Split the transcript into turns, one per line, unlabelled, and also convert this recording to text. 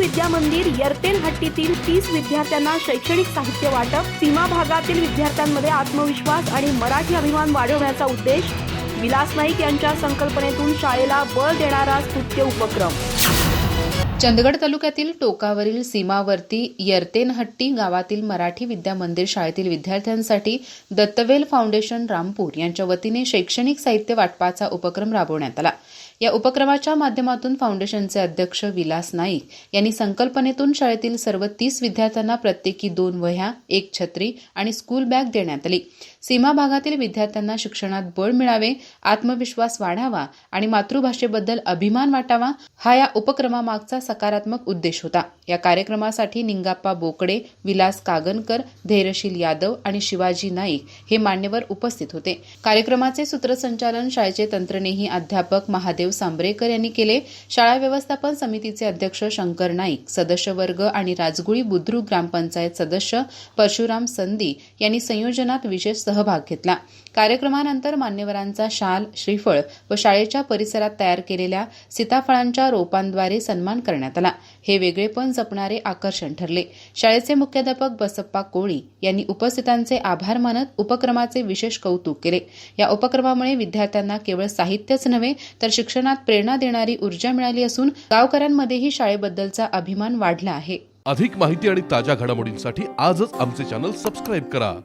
विद्या मंदिर यरतेल हट्टीतील तीस विद्यार्थ्यांना शैक्षणिक साहित्य वाटप सीमा भागातील विद्यार्थ्यांमध्ये आत्मविश्वास आणि मराठी अभिमान वाढवण्याचा उद्देश विलास नाईक यांच्या संकल्पनेतून शाळेला बळ देणारा स्तुत्य उपक्रम.
चंदगड तालुक्यातील टोकावरील सीमावर्ती यरतेनहट्टी गावातील मराठी विद्या मंदिर शाळेतील विद्यार्थ्यांसाठी दत्तवेल फाउंडेशन रामपूर यांच्या वतीने शैक्षणिक साहित्य वाटपाचा उपक्रम राबवण्यात आला. या उपक्रमाच्या माध्यमातून फाउंडेशनचे अध्यक्ष विलास नाईक यांनी संकल्पनेतून शाळेतील सर्व तीस विद्यार्थ्यांना प्रत्येकी दोन वह्या एक छत्री आणि स्कूल बॅग देण्यात आली. सीमा भागातील विद्यार्थ्यांना शिक्षणात बळ मिळावे आत्मविश्वास वाढावा आणि मातृभाषेबद्दल अभिमान वाटावा हा या उपक्रमामागचा सकारात्मक उद्देश होता. या कार्यक्रमासाठी निंगाप्पा बोकडे विलास कागनकर धैर्यशील यादव आणि शिवाजी नाईक हे मान्यवर उपस्थित होते. कार्यक्रमाचे सूत्रसंचालन शाळेचे तंत्रनेही अध्यापक महादेव सांबरेकर यांनी केले. शाळा व्यवस्थापन समितीचे अध्यक्ष शंकर नाईक सदस्य वर्ग आणि राजगुळी बुद्रुक ग्रामपंचायत सदस्य परशुराम संदी यांनी संयोजनात विशेष सहभाग घेतला. कार्यक्रमानंतर मान्यवरांचा शाल श्रीफळ व शाळेच्या परिसरात तयार केलेल्या सीताफळांच्या रोपांद्वारे सन्मान करण्यात आला. हे वेगळेपण जपणारे आकर्षण ठरले. शाळेचे मुख्याध्यापक बसप्पा कोळी यांनी उपस्थितांचे आभार मानत उपक्रमाचे विशेष कौतुक केले. या उपक्रमामुळे विद्यार्थ्यांना केवळ साहित्यच नव्हे तर शिक्षणात प्रेरणा देणारी ऊर्जा मिळाली असून गावकऱ्यांमध्येही शाळेबद्दलचा अभिमान वाढला आहे.
अधिक माहिती आणि ताज्या घडामोडींसाठी आजच आमचे चॅनल सबस्क्राईब करा.